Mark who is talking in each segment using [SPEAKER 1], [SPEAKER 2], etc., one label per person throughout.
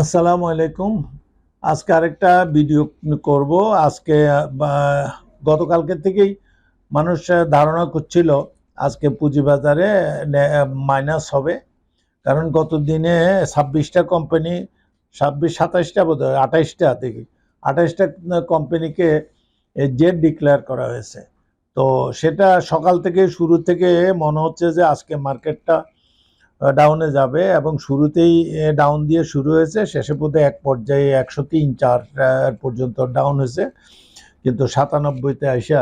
[SPEAKER 1] আসসালামু আলাইকুম। আজকে আরেকটা ভিডিও করব। আজকে গতকালকে থেকেই মানুষ ধারণা করছিল আজকে পুঁজিবাজারে মাইনাস হবে। কারণ গত দিনে ছাব্বিশটা কোম্পানি ছাব্বিশ সাতাশটা বোধ হয় আঠাইশটা থেকে আঠাইশটা কোম্পানিকে জেড ডিক্লেয়ার করা হয়েছে। তো সেটা সকাল থেকে শুরু থেকে মনে হচ্ছে যে আজকে মার্কেটটা ডাউনে যাবে এবং শুরুতেই ডাউন দিয়ে শুরু হয়েছে। শেষে বোধহয় এক পর্যায়ে একশো তিন, চার পর্যন্ত ডাউন হয়েছে। কিন্তু সাতানব্বইতে আইসা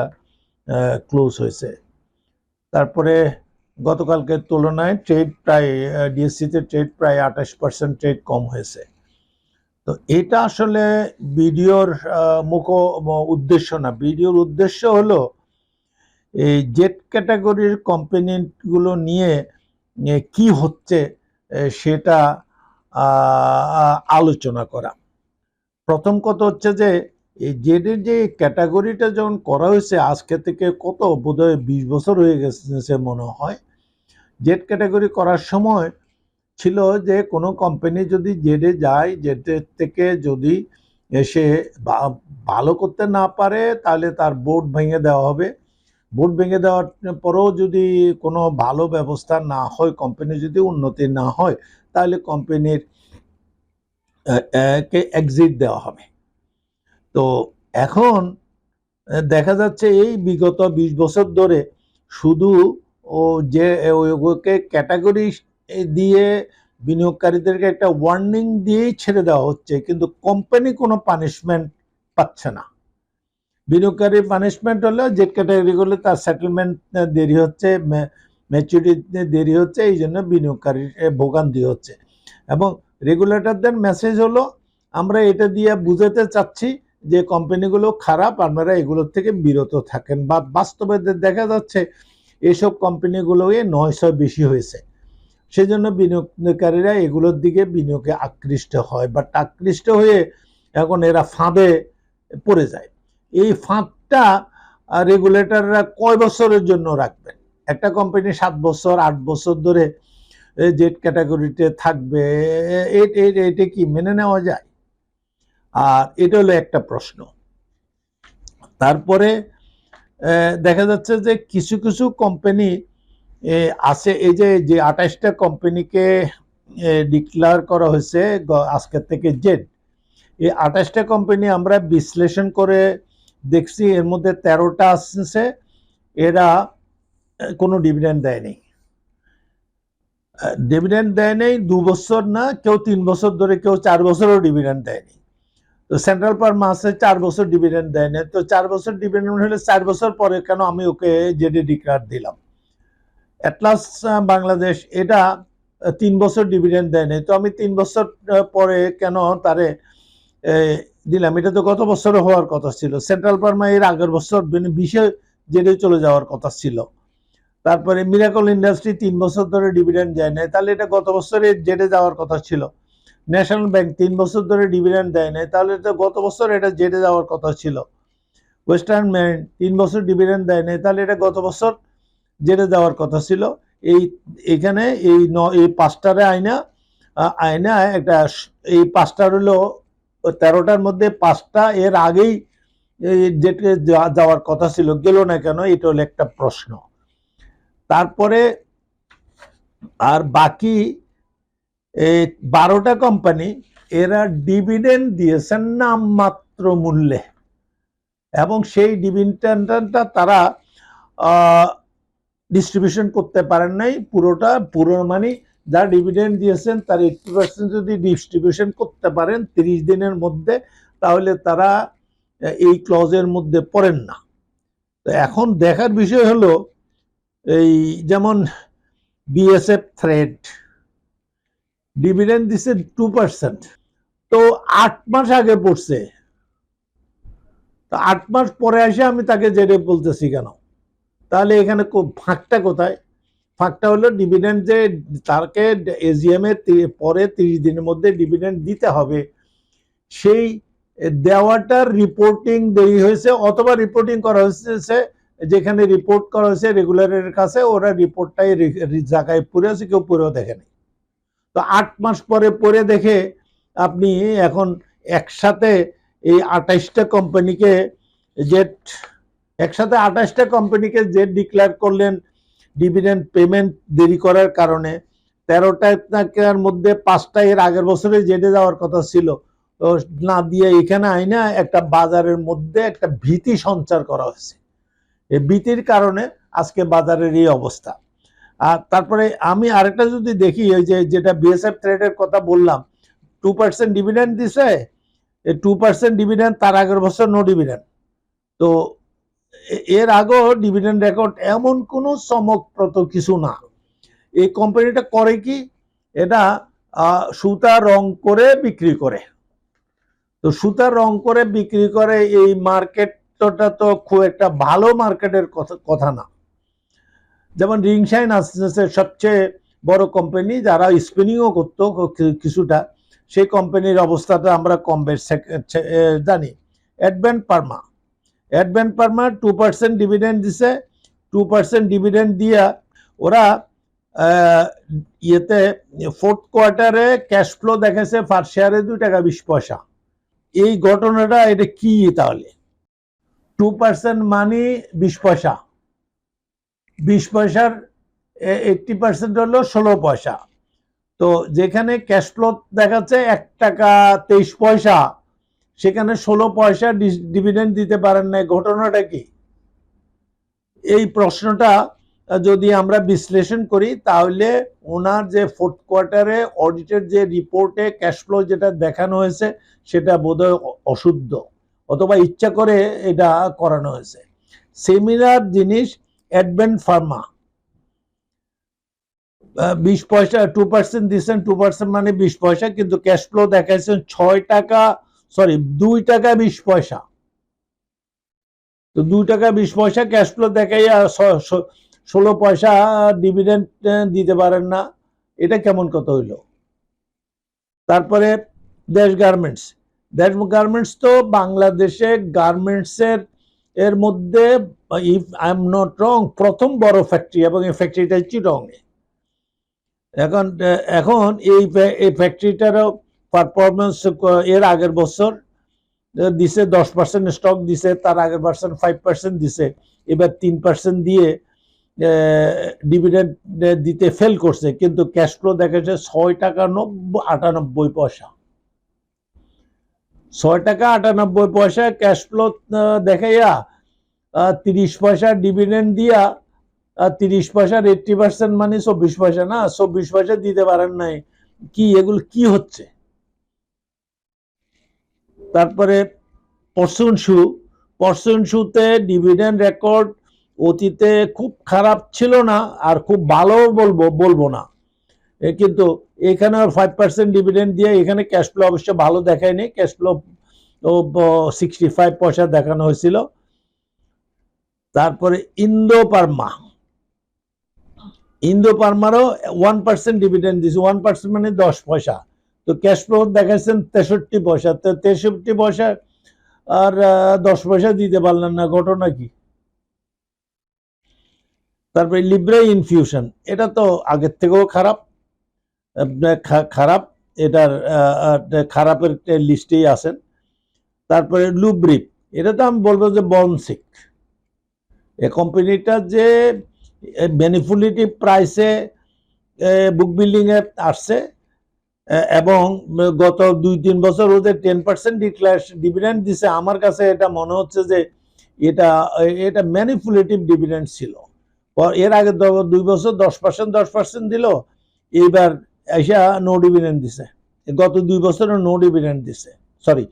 [SPEAKER 1] ক্লোজ হয়েছে। তারপরে গতকালকের তুলনায় ট্রেড প্রায় ডিএসসিতে ট্রেড প্রায় আঠাশ পার্সেন্ট ট্রেড কম হয়েছে। তো এটা আসলে ভিডিওর মুখ উদ্দেশ্য না। ভিডিওর উদ্দেশ্য হলো, এই জেট ক্যাটাগরির কোম্পানিগুলো নিয়ে কি হচ্ছে সেটা আলোচনা করা। প্রথম কথা হচ্ছে যে, এই জেডের যে ক্যাটাগরিটা যখন করা হয়েছে, আজকে থেকে কত, বোধহয় বিশ বছর হয়ে গেছে মনে হয়। জেড ক্যাটাগরি করার সময় ছিল যে, কোনো কোম্পানি যদি জেডে যায় জেডের থেকে যদি এসে ভালো করতে না পারে, তাহলে তার বোর্ড ভেঙে দেওয়া হবে। বোর্ড ভেঙে দেওয়ার পরেও যদি কোনো ভালো ব্যবস্থা না হয় কোম্পানি যদি উন্নতি না হয়, তাহলে কোম্পানির কে এক্সিট দেওয়া হবে। তো এখন দেখা যাচ্ছে এই বিগত বিশ বছর ধরে শুধু ও যে ওকে ক্যাটাগরি দিয়ে বিনিয়োগকারীদেরকে একটা ওয়ার্নিং দিয়েই ছেড়ে দেওয়া হচ্ছে, কিন্তু কোম্পানি কোনো পানিশমেন্ট পাচ্ছে না। বিনিয়োগকারী পানিশমেন্ট হলে জেট ক্যাটাগরিগুলো তার সেটেলমেন্ট দেরি হচ্ছে ম্যাচুরিটি দেরি হচ্ছে, এই জন্য বিনিয়োগকারীর ভোগান্তি হচ্ছে। এবং রেগুলেটরদের মেসেজ হলো, আমরা এটা দিয়ে বুঝাতে চাচ্ছি যে কোম্পানিগুলো খারাপ, আপনারা এগুলোর থেকে বিরত থাকেন। বা বাস্তবে দেখা যাচ্ছে, এসব কোম্পানিগুলোই নয়শো বেশি হয়েছে। সেজন্য বিনিয়োগকারীরা এগুলোর দিকে বিনিয়োগে আকৃষ্ট হয় বাট আকৃষ্ট হয়ে এখন এরা ফাঁদে পড়ে যায়। এই ফাঁকটা রেগুলেটররা কয় বছরের জন্য রাখবেন? একটা কোম্পানি সাত বছর, আট বছর ধরে জেট ক্যাটাগরিতে থাকবে এটা কি মেনে নেওয়া যায়? আর এটা হলো একটা প্রশ্ন। তারপরে দেখা যাচ্ছে যে কিছু কিছু কোম্পানি আছে, এই যে যে আঠাশটা কোম্পানিকে ডিক্লেয়ার করা হয়েছে আজকের থেকে জেড এই আঠাশটা কোম্পানি আমরা বিশ্লেষণ করে দেখছি এর মধ্যে তেরোটা আসছে, এরা কোনো ডিভিডেন্ড দেয়নি ডিভিডেন্ড দেয় নেই, দু বছর না, কেউ তিন বছর ধরে, কেউ চার বছরও ডিভিডেন্ড দেয়নি তো সেন্ট্রাল পার মাসে চার বছর ডিভিডেন্ড দেয় না তো চার বছর ডিভিডেন্ড হলে চার বছর পরে কেন আমি ওকে জেডে ডিক্লার দিলাম? অ্যাটলাস বাংলাদেশ, এটা তিন বছর ডিভিডেন্ড দেয় নাই, তো আমি তিন বছর পরে কেন তারে দিলাম, এটা তো গত বছরে হওয়ার কথা ছিল। সেন্ট্রাল পারমা এর আগের বছর মানে বিশে জেডে চলে যাওয়ার কথা ছিল। তারপরে মিরাকল ইন্ডাস্ট্রি তিন বছর ধরে ডিভিডেন্ড দেয় নাই। তাহলে এটা গত বছরে জেডে যাওয়ার কথা ছিল। ন্যাশনাল ব্যাংক তিন বছর ধরে ডিভিডেন্ড দেয় নাই। তাহলে তো গত বছর এটা জেডে যাওয়ার কথা ছিল। ওয়েস্টার্ন ব্যাংক তিন বছর ডিভিডেন্ড দেয় নাই। তাহলে এটা গত বছর জেডে যাওয়ার কথা ছিল। এই, এখানে এই ন, এই পাঁচটারে আয়না আয়না একটা এই পাঁচটার হলো ওই তেরোটার মধ্যে পাঁচটা, এর আগেই এই যা- যাওয়ার কথা ছিল, গেল না কেন, এটা হলো একটা প্রশ্ন। তারপরে আর বাকি এই বারোটা কোম্পানি এরা ডিভিডেন্ড দিয়েছেন নামমাত্র মূল্যে। এবং সেই ডিভিডেন্ডটা তারা ডিস্ট্রিবিউশন করতে পারেন নাই, পুরোটা, পুরো মানে যা ডিভিডেন্ড দিয়েছেন, তার এইটটি পার্সেন্ট যদি ডিস্ট্রিবিউশন করতে পারেন তিরিশ দিনের মধ্যে, তাহলে তারা এই ক্লজের মধ্যে পড়েন না। তো এখন দেখার বিষয় হলো, এই যেমন বিএসএফ থ্রেড ডিভিডেন্ড দিছে টু পার্সেন্ট তো আট মাস আগে পড়ছে। তো আট মাস পরে এসে আমি তাকে জেডে বলতেছি কেন? তাহলে এখানে ফাঁকটা কোথায়? ফাঁকটা হলো ডিভিডেন্ড যে তাকে এজিএম এর পরে তিরিশ দিনের মধ্যে ডিভিডেন্ড দিতে হবে। সেই দেওয়াটার রিপোর্টিং দেরি হয়েছে, অথবা রিপোর্টিং করা হয়েছে, যেখানে রিপোর্ট করা হয়েছে রেগুলারের কাছে, ওরা রিপোর্টটাই জায়গায় পড়ে আছে, কেউ পড়েও দেখেনি তো আট মাস পরে পরে দেখে আপনি এখন একসাথে এই আঠাইশটা কোম্পানিকে যে, একসাথে আঠাশটা কোম্পানিকে যে ডিক্লেয়ার করলেন ডিভিডেন্ড পেমেন্ট দেরি করার কারণে তেরোটা টাকার মধ্যে পাঁচটা এর আগের বছরে জেটে যাওয়ার কথা ছিল। তো না দিয়ে এখানে আইনা একটা বাজারের মধ্যে একটা ভীতি সঞ্চার করা হয়েছে। এই ভীতির কারণে আজকে বাজারের এই অবস্থা। আর তারপরে আমি আরেকটা যদি দেখি, ওই যে যেটা বিএসএফ ট্রেডের কথা বললাম টু পার্সেন্ট ডিভিডেন্ড দিছে টু পার্সেন্ট ডিভিডেন্ড তার আগের বছর নো ডিভিডেন্ড তো এর আগেও ডিভিডেন্ড রেকর্ড এমন কোনো চমকপ্রত কিছু না। এই কোম্পানিটা করে কি? এটা সুতা রং করে বিক্রি করে। তো সুতা রং করে বিক্রি করে এই মার্কেটটা তো খুব একটা ভালো মার্কেটের কথা না। যেমন রিংশাইন আসছে সবচেয়ে বড় কোম্পানি যারা স্পিনিংও করতো কিছুটা, সেই কোম্পানির অবস্থাটা আমরা কম বেশ জানি। Advent Pharma Advent Pharma two percent dividend দিছে টু পার্সেন্ট ডিভিডেন্ড দিয়া ওরা ইয়েতে ফোর্থ কোয়ার্টারে ক্যাশ ফ্লো দেখেছে ফার্স্ট শেয়ারে দুই টাকা বিশ পয়সা। এই ঘটনাটা এটা কি তাহলে? টু পার্সেন্ট মানি বিশ পয়সা। বিশ পয়সার এইটটি পার্সেন্ট হলো ষোলো পয়সা। তো যেখানে ক্যাশ ফ্লো দেখাচ্ছে এক টাকা তেইশ পয়সা। সেখানে ষোলো পয়সা ডিভিডেন্ড দিতে পারেন না ঘটনাটা কি? এই প্রশ্নটা যদি আমরা বিশ্লেষণ করি, তাহলে ওনার যে ফোর্থ কোয়ার্টারে অডিটের যে রিপোর্টে ক্যাশ ফ্লো যেটা দেখানো হয়েছে, সেটা বোধহয় অশুদ্ধ অথবা ইচ্ছা করে এটা করানো হয়েছে। সেমিনার জিনিস অ্যাডভেন্ট ফার্মা বিশ পয়সা টু পার্সেন্ট দিচ্ছেন টু পার্সেন্ট মানে বিশ পয়সা, কিন্তু ক্যাশ ফ্লো দেখাইছেন ছয় টাকা সরি দুই টাকা বিশ পয়সা। তো দুই টাকা বিশ পয়সা ক্যাশ ফ্লো দেখাইয়া ষোলো পয়সা ডিভিডেন্ড দিতে পারেন না। এটা কেমন কথা হইল? তারপরে দেশ গার্মেন্টস দেশ গার্মেন্টস তো বাংলাদেশে গার্মেন্টসের এর মধ্যে if I am not wrong প্রথম বড় ফ্যাক্টরি এবং এই ফ্যাক্টরিটা চিটংয়ে এখন এখন এই এই ফ্যাক্টরিটারও পারফরমেন্স এর আগের বছর দিছে দশ পার্সেন্ট স্টক দিছে, তার আগের পার্সেন্ট ফাইভ পার্সেন্ট দিছে। এবার তিন পার্সেন্ট দিয়ে ডিভিডেন্ড দিতে ফেল করছে। কিন্তু ক্যাশ ফ্লো দেখা যাচ্ছে ছয় টাকা নব্বই, আটানব্বই পয়সা। ছয় টাকা আটানব্বই পয়সা ক্যাশ ফ্লো দেখাইয়া তিরিশ পয়সা ডিভিডেন্ড দিয়া তিরিশ পয়সার এইটটি পার্সেন্ট মানে চব্বিশ পয়সা না, চব্বিশ পয়সা দিতে পারেন নাই। কি, এগুলো কি হচ্ছে? তারপরে পরশুন শু পরশুন শুতে ডিভিডেন্ড রেকর্ড অতীতে খুব খারাপ ছিল না আর খুব ভালো বলব বলব না। কিন্তু এখানে ফাইভ পার্সেন্ট ডিভিডেন্ড দিয়ে এখানে ক্যাশ ফ্লো অবশ্য ভালো দেখায়নি ক্যাশ ফ্লো সিক্সটি ফাইভ পয়সা দেখানো হয়েছিল। তারপরে ইন্দো পার্মা, ইন্দো পার্মারও ওয়ান পার্সেন্ট ডিভিডেন্ড দিয়েছে ওয়ান পার্সেন্ট মানে দশ পয়সা। তো ক্যাশ ফ্লো দেখাচ্ছেন তেষট্টি পয়সা। তো তেষট্টি পয়সা আর দশ পয়সা দিতে পারলেন না, ঘটনা কি? তারপরে লিব্রে ইনফিউশন এটা তো আগের থেকেও খারাপ। খারাপ, এটার খারাপের লিস্টেই আছেন। তারপরে লুব্রিপ এটা তো আমি বলব যে বনসিক এ কোম্পানিটা যে বেনিফিলিটি প্রাইসে বুক বিল্ডিংয়ে আসছে এবং গত দুই, তিন বছর ওদের টেন পার্সেন্ট ডিভিডেন্ড দিছে। আমার কাছে এটা মনে হচ্ছে যে এটা এটা ম্যানিপুলেটিভ ডিভিডেন্ড ছিল। এর আগে দুই বছর দশ পার্সেন্ট দশ পার্সেন্ট দিল, এইবার এসা নো ডিভিডেন্ড দিছে। গত দুই বছরে নো ডিভিডেন্ড দিছে। সরি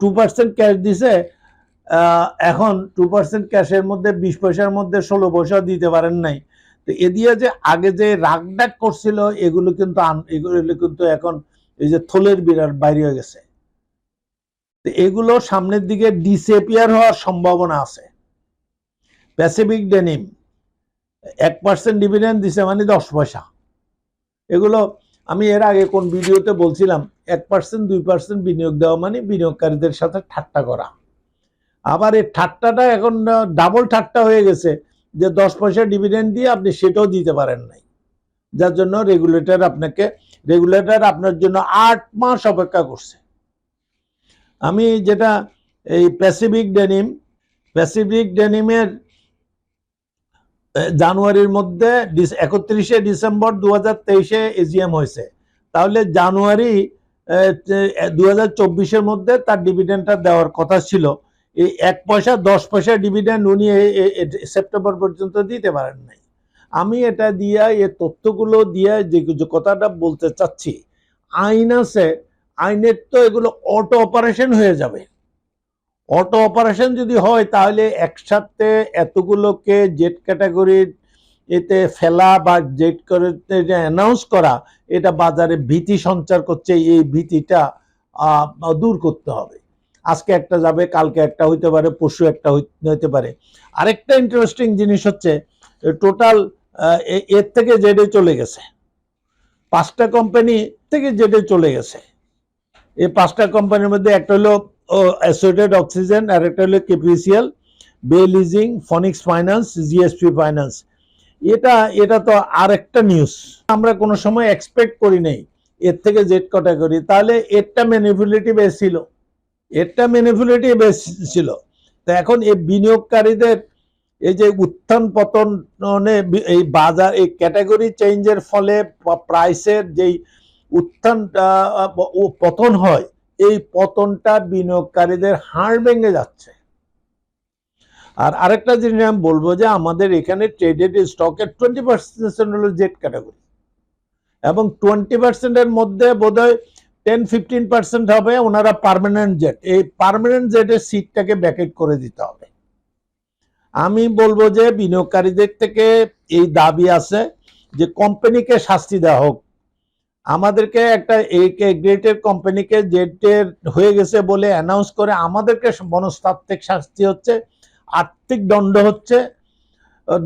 [SPEAKER 1] টু পার্সেন্ট ক্যাশ দিছে। এখন টু পার্সেন্ট ক্যাশের মধ্যে বিশ পয়সার মধ্যে ষোলো পয়সা দিতে পারেন নাই। তো এ যে আগে যে রাগ ডাক করছিল, এগুলো কিন্তু এগুলো কিন্তু এখন এই যে থলের বিরাট বাইরে হয়ে গেছে। এগুলো সামনের দিকে ডিসেপিয়ার হওয়ার সম্ভাবনা আছে। প্যাসিফিক ডেনিম এক পার্সেন্ট ডিভিডেন্ড দিছে মানে দশ পয়সা। এগুলো আমি এর আগে কোন ভিডিওতে বলছিলাম, এক পার্সেন্ট দুই পার্সেন্ট বিনিয়োগ দেওয়া মানে বিনিয়োগকারীদের সাথে ঠাট্টা করা। আবার এই ঠাট্টাটা এখন ডাবল ঠাট্টা হয়ে গেছে। যে দশ পয়সা ডিভিডেন্ড দিয়ে আপনি সেটাও দিতে পারেন নাই। যার জন্য রেগুলেটর আপনাকে রেগুলেটর আপনার জন্য আট মাস অপেক্ষা করছে। আমি যেটা এই প্যাসিফিক ডেনিম প্যাসিফিক ডেনিমের জানুয়ারির মধ্যে একত্রিশে ডিসেম্বর দু হাজার তেইশে এজিএম হয়েছে। তাহলে জানুয়ারি দু হাজার মধ্যে তার ডিভিডেন্ডটা দেওয়ার কথা ছিল। এই এক পয়সা, দশ পয়সা ডিভিডেন্ড উনি সেপ্টেম্বর পর্যন্ত দিতে পারেন নাই। আমি এটা দিয়া, এ তথ্যগুলো দিয়ে যে কথাটা বলতে চাচ্ছি, আইন আছে, আইনের তো এগুলো অটো অপারেশন হয়ে যাবে। অটো অপারেশন যদি হয়, তাহলে একসাথে এতগুলোকে জেট ক্যাটাগরির এতে ফেলা বা জেট করে অ্যানাউন্স করা, এটা বাজারে ভীতি সঞ্চার করছে, এই ভীতিটা দূর করতে হবে। আজকে একটা যাবে, কালকে একটা হইতে পারে, পরশু একটা হইতে পারে। আরেকটা ইন্টারেস্টিং জিনিস হচ্ছে টোটাল এর থেকে জেডে চলে গেছে। পাঁচটা কোম্পানি থেকে জেডে চলে গেছে। এই পাঁচটা কোম্পানির মধ্যে একটা হলো অ্যাসোসিয়েটেড অক্সিজেন আর একটা হলো KPCL Bay leasing Phoenix finance GSP finance এটা এটা তো আরেকটা নিউজ আমরা কোনো সময় এক্সপেক্ট করি নাই এর থেকে জেড ক্যাটাগরি তাহলে এরটা ম্যানিপুলেটিভ ছিল। এরটা ম্যানিপুলেটিভ ছিল। তো এখন এই বিনিয়োগকারীদের এই যে উত্থান পতনে এই বাজার, এই ক্যাটাগরি চেঞ্জের ফলে প্রাইসের যেই উত্থান পতন হয়, এই পতনটা বিনিয়োগকারীদের হাড় ভেঙে যাচ্ছে। আর আরেকটা জিনিস আমি বলব যে আমাদের এখানে ট্রেডেড স্টকের টোয়েন্টি পার্সেন্ট হলো জেড ক্যাটাগরি এবং টোয়েন্টি পার্সেন্টের মধ্যে বোধহয় টেন ফিফটিন পার্সেন্ট হবে, ওনারা পারমানেন্ট জেট এই পারমানেন্ট জেটের সিটটাকে ব্যাকেট করে দিতে হবে। আমি বলব যে বিনিয়োগকারীদের থেকে এই দাবি আছে যে কোম্পানিকে শাস্তি দেওয়া হোক। আমাদেরকে একটা একে গ্রেটের কোম্পানিকে জেটের হয়ে গেছে বলে অ্যানাউন্স করে আমাদেরকে মনস্তাত্ত্বিক শাস্তি হচ্ছে, আর্থিক দণ্ড হচ্ছে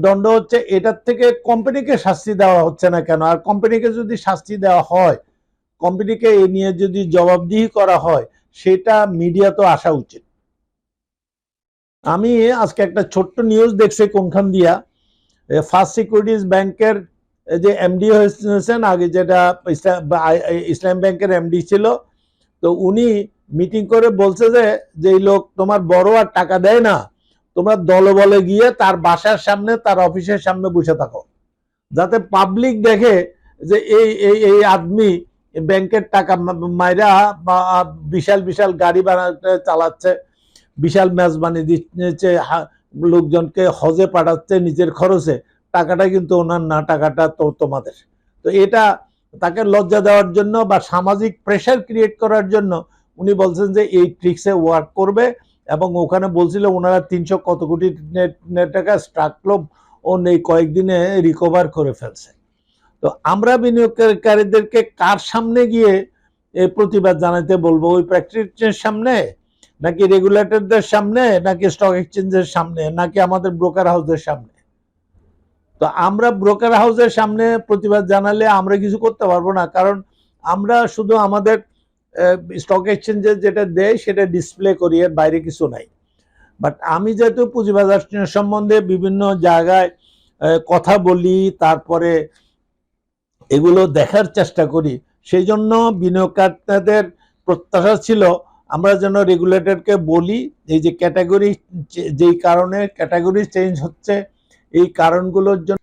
[SPEAKER 1] দণ্ড হচ্ছে, এটার থেকে কোম্পানিকে শাস্তি দেওয়া হচ্ছে না কেন? আর কোম্পানিকে যদি শাস্তি দেওয়া হয় কোম্পানিকে এ নিয়ে যদি জবাবদিহি করা হয়, সেটা মিডিয়া তো আসা উচিত। আমি আজকে একটা ছোট্ট নিউজ দেখছি কোনখান দিয়া। ফার্স্ট সিকিউরিটিজ ব্যাংকের যে এমডি হয়েছেন, আগে যেটা ইসলাম ব্যাংকের এমডি ছিল, তো উনি মিটিং করে বলছে যে যে লোক তোমার বড় আর টাকা দেয় না, তোমরা দলবলে গিয়ে তার বাসার সামনে, তার অফিসের সামনে বসে থাকো। যাতে পাবলিক দেখে যে এই এই এই আদমি ব্যাংকের টাকা মাইরা বিশাল বিশাল গাড়ি বানাতে চালাচ্ছে, বিশাল মেজবানি দিচ্ছে লোকজনকে হজে পাঠাচ্ছে নিজের খরচে, টাকাটা কিন্তু ওনার না, টাকাটা তো তোমাদের। তো এটা তাকে লজ্জা দেওয়ার জন্য বা সামাজিক প্রেশার ক্রিয়েট করার জন্য উনি বলছেন যে এই ট্রিক্সে ওয়ার্ক করবে এবং ওখানে বলছিল ওনারা তিনশো কত কোটি টাকা স্ট্রাকলো ও নেই, কয়েকদিনে রিকভার করে ফেলছে। তো আমরা বিনিয়োগকারীদেরকে কার সামনে গিয়ে প্রতিবাদ জানাতে বলব? ওই প্র্যাকটিসের সামনে? নাকি রেগুলেটরদের সামনে? নাকি স্টক এক্সচেঞ্জের সামনে? নাকি আমাদের ব্রোকার হাউসের সামনে? তো আমরা ব্রোকার হাউসের সামনে প্রতিবাদ জানালে আমরা কিছু করতে পারব না। কারণ আমরা শুধু আমাদের স্টক এক্সচেঞ্জের যেটা দেয় সেটা ডিসপ্লে করি, এর বাইরে কিছু নাই। বাট আমি যেহেতু পুঁজিবাজার সম্বন্ধে বিভিন্ন জায়গায় কথা বলি, তারপরে এগুলো দেখার চেষ্টা করি। সেই জন্য বিনিয়োগকারীদের প্রত্যাশা ছিল, আমরা যেন রেগুলেটরকে বলি, এই যে ক্যাটাগরি যেই কারণে ক্যাটাগরি চেঞ্জ হচ্ছে, এই কারণগুলোর জন্য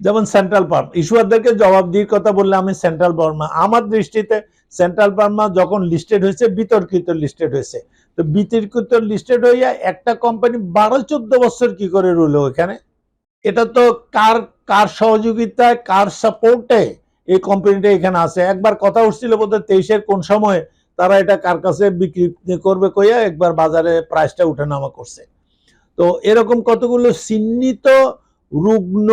[SPEAKER 1] যেমন সেন্ট্রাল পার্ম ইস্যুয়ারদেরকে জবাবদিহির কথা বললে আমি সেন্ট্রাল পার্মা আমার দৃষ্টিতে সেন্ট্রাল পার্মা যখন লিস্টেড হয়েছে, বিতর্কিত লিস্টেড হয়েছে। তো বিতর্কিত লিস্টেড হইয়া একটা কোম্পানি বারো, চোদ্দ বছর কি করে রইল ওখানে এটা তো কার কার সহযোগিতায়, কার সাপোর্টে এই কোম্পানিটা এখানে আছে। একবার কথা উঠছিল বোধহয় তেইশের কোন সময়, তারা এটা কার কাছে বিক্রি করবে কইয়া একবার বাজারে প্রাইসটা উঠে নামা করছে। তো এরকম কতগুলো চিহ্নিত রুগ্ন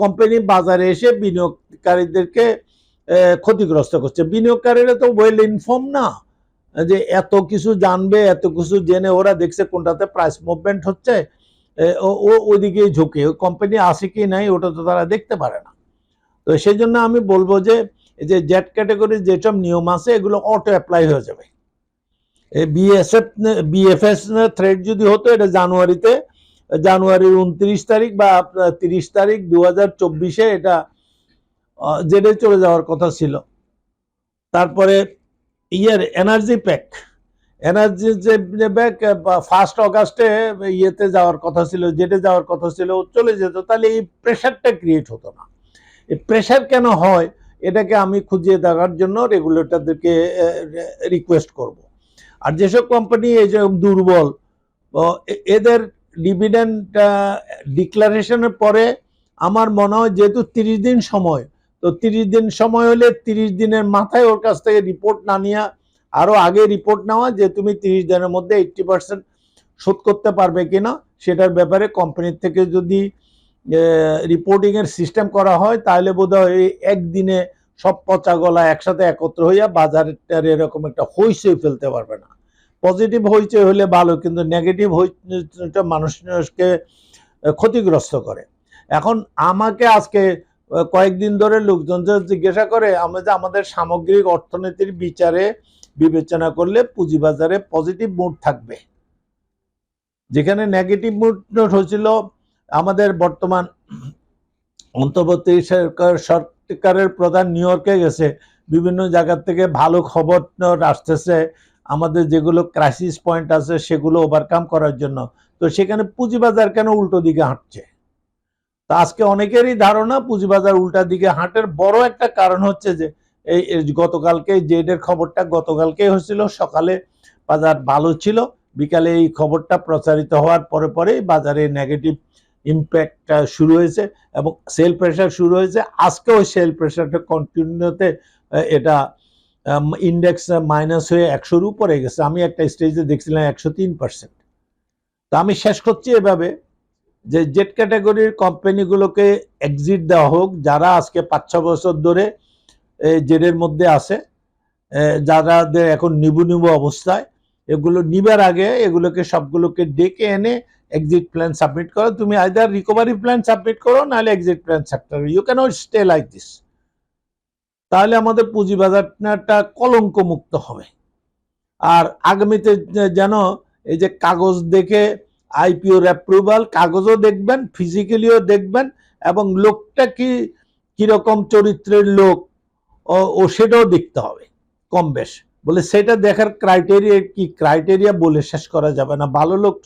[SPEAKER 1] কোম্পানি বাজারে এসে বিনিয়োগকারীদেরকে ক্ষতিগ্রস্ত করছে। বিনিয়োগকারীরা তো ওয়েল ইনফর্ম না, যে এত কিছু জানবে, এত কিছু জেনে ওরা দেখছে কোনটাতে প্রাইস মুভমেন্ট হচ্ছে ও ওদিকে ঝুঁকে। কোম্পানি আসে কি নাই, ওটা তো তারা দেখতে পারে না। তো সেই জন্য আমি বলব যে, এই যে জেড ক্যাটাগরির যেসব নিয়ম আছে, এগুলো অটো অ্যাপ্লাই হয়ে যাবে। বিএসএফ বিএফএস থ্রেড যদি হতো, এটা জানুয়ারিতে, জানুয়ারির উনত্রিশ তারিখ বা তিরিশ তারিখ দু হাজার চব্বিশে এটা জেডে চলে যাওয়ার কথা ছিল। তারপরে ইয়ের এনার্জি প্যাক এনার্জি যে ব্যাক ফার্স্ট অগাস্টে ইয়েতে যাওয়ার কথা ছিল জেটে যাওয়ার কথা ছিল চলে যেত, তাহলে এই প্রেশারটা ক্রিয়েট হতো না। প্রেশার কেন হয়, এটাকে আমি খুঁজিয়ে দেখার জন্য রেগুলেটরদেরকে রিকোয়েস্ট করব। আর যেসব কোম্পানি এই যে দুর্বল এদের ডিভিডেন্ড ডিক্লারেশনের পরে আমার মনে হয় যেহেতু তিরিশ দিন সময়, তো তিরিশ দিন সময় হলে তিরিশ দিনের মাথায় ওর কাছ থেকে রিপোর্ট না নিয়ে আরও আগে রিপোর্ট নেওয়া যে তুমি তিরিশ দিনের মধ্যে এইটটি পার্সেন্ট শোধ করতে পারবে কিনা, সেটার ব্যাপারে কোম্পানির থেকে যদি রিপোর্টিং এর সিস্টেম করা হয়, তাহলে বোধহয় এই একদিনে সব পচা গলা একসাথে একত্র হইয়া বাজারের এরকম একটা হইচই ফেলতে পারবে না। পজিটিভ হইচই হলে ভালো, কিন্তু নেগেটিভ হইচটা মানুষকে ক্ষতিগ্রস্ত করে। এখন আমাকে আজকে কয়েকদিন ধরে লোকজন জিজ্ঞাসা করে, আমরা যে আমাদের সামগ্রিক অর্থনীতির বিচারে বিবেচনা করলে পুঁজিবাজারে পজিটিভ মুড থাকবে। যেখানে নেগেটিভ মুড হয়েছিল আমাদের বর্তমান অন্তর্বর্তী সরকারের প্রধান নিউ ইয়র্কে গেছে, বিভিন্ন জায়গা থেকে ভালো খবর আসতেছে, আমাদের যেগুলো ক্রাইসিস পয়েন্ট আছে সেগুলো ওভারকাম করার জন্য। তো সেখানে পুঁজিবাজার কেন উল্টো দিকে হাঁটছে? তো আজকে অনেকেরই ধারণা পুঁজিবাজার উল্টা দিকে হাঁটের বড় একটা কারণ হচ্ছে যে, এই এই গতকালকে জেডের খবরটা গতকালকে হয়েছিল, সকালে বাজার ভালো ছিল, বিকালে এই খবরটা প্রচারিত হওয়ার পরে পরেই বাজারে নেগেটিভ ইম্প্যাক্ট শুরু হয়েছে এবং সেল প্রেশার শুরু হয়েছে। আজকে ওই সেল প্রেশারটা কন্টিনিউতে এটা ইন্ডেক্স মাইনাস হয়ে একশোর উপরে গেছে। আমি একটা স্টেজে দেখছিলাম একশো তিন পার্সেন্ট তো আমি শেষ করছি এভাবে যে জেট ক্যাটাগরির কোম্পানিগুলোকে এক্সিট দেওয়া হোক, যারা আজকে পাঁচ ছ বছর ধরে জেডের মধ্যে আছে যারাদের এখন নিবু নিবু অবস্থায় এগুলো নিবার আগে এগুলোকে সবগুলোকে ডেকে এনে এক্সিট প্ল্যান সাবমিট করো। তুমি আইদার রিকভারি প্ল্যান সাবমিট করো, নাহলে exit plan submit you can stay like this তাহলে আমাদের পুঁজিবাজারটা কলঙ্ক মুক্ত হবে। আর আগামীতে যেন এই যে কাগজ দেখে আইপিওর অ্যাপ্রুভাল কাগজও দেখবেন ফিজিক্যালিও দেখবেন, এবং লোকটা কি, কীরকম চরিত্রের লোক ও সেটাও দেখতে হবে। কম বেশ। বলে সেটা দেখার ক্রাইটেরিয়া কি? ক্রাইটেরিয়া বলে শেষ করা যাবে না। ভালো লোক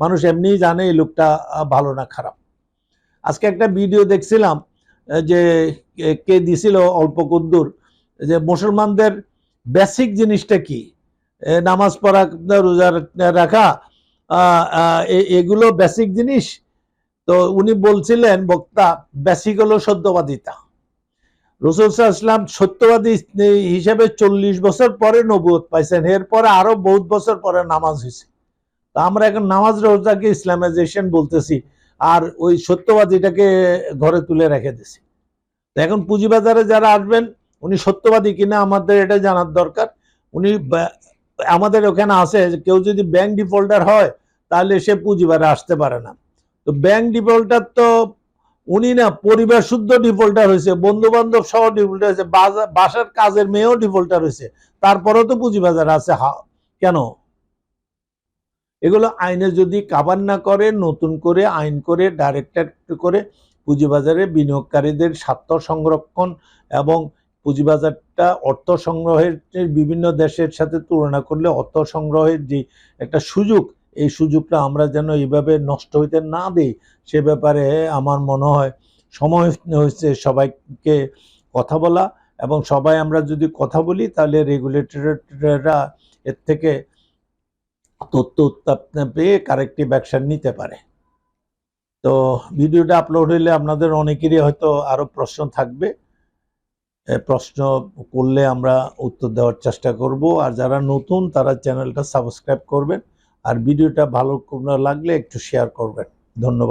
[SPEAKER 1] মানুষ এমনিই জানে এই লোকটা ভালো না খারাপ। আজকে একটা ভিডিও দেখছিলাম যে কে- দিছিল অল্প কদ্দুর, যে মুসলমানদের বেসিক জিনিসটা কি? নামাজ পড়া, রোজা রাখা এগুলো বেসিক জিনিস? তো উনি বলছিলেন, বক্তা বেসিক হলো সত্যবাদিতা। রসুল ইসলাম সত্যবাদী হিসেবে চল্লিশ বছর পরে নবুয়ত পাইছেন। এরপরে আরও বহুত বছর পরে নামাজ হয়েছে তা আমরা এখন নামাজ রোজাকে ইসলামাইজেশন বলতেছি আর ওই সত্যবাদীটাকে ঘরে তুলে রেখে দিছি। এখন পুঁজিবাজারে যারা আসবেন, উনি সত্যবাদী কিনা আমাদের এটা জানার দরকার। উনি আমাদের ওখানে আছে কেউ যদি ব্যাংক ডিফল্টার হয়, তাহলে সে পুঁজিবারে আসতে পারে না। তো ব্যাংক ডিফল্টার তো উনি না পরিবার শুদ্ধ ডিফল্টার হয়েছে বন্ধু বান্ধব সহ ডিফল্টার হয়েছে বাসার কাজের মেয়েও ডিফল্টার হয়েছে, তারপরেও তো পুঁজিবাজার আছে কেন? এগুলো আইনে যদি কাবার না করে, নতুন করে আইন করে ডাইরেক্টেড করে পুঁজিবাজারে বিনিয়োগকারীদের স্বার্থ সংরক্ষণ এবং পুঁজিবাজারটা অর্থ সংগ্রহের বিভিন্ন দেশের সাথে তুলনা করলে অর্থ সংগ্রহের যে একটা সুযোগ এই সুযোগটা আমরা যেন এইভাবে নষ্ট হইতে না দিই, সে ব্যাপারে আমার মনে হয় সময় হয়েছে সবাইকে কথা বলা এবং সবাই আমরা যদি কথা বলি তাহলে রেগুলেটররা এর থেকে তথ্য উত্তাপ পেয়ে কারেক্টিভ অ্যাকশন নিতে পারে। তো ভিডিওটা আপলোড হইলে আপনাদের অনেকেরই হয়তো আরও প্রশ্ন থাকবে। প্রশ্ন করলে আমরা উত্তর দেওয়ার চেষ্টা করব। আর যারা নতুন তারা চ্যানেলটা সাবস্ক্রাইব করবেন। আর ভিডিওটা ভালো লাগলে একটু শেয়ার করবেন। ধন্যবাদ।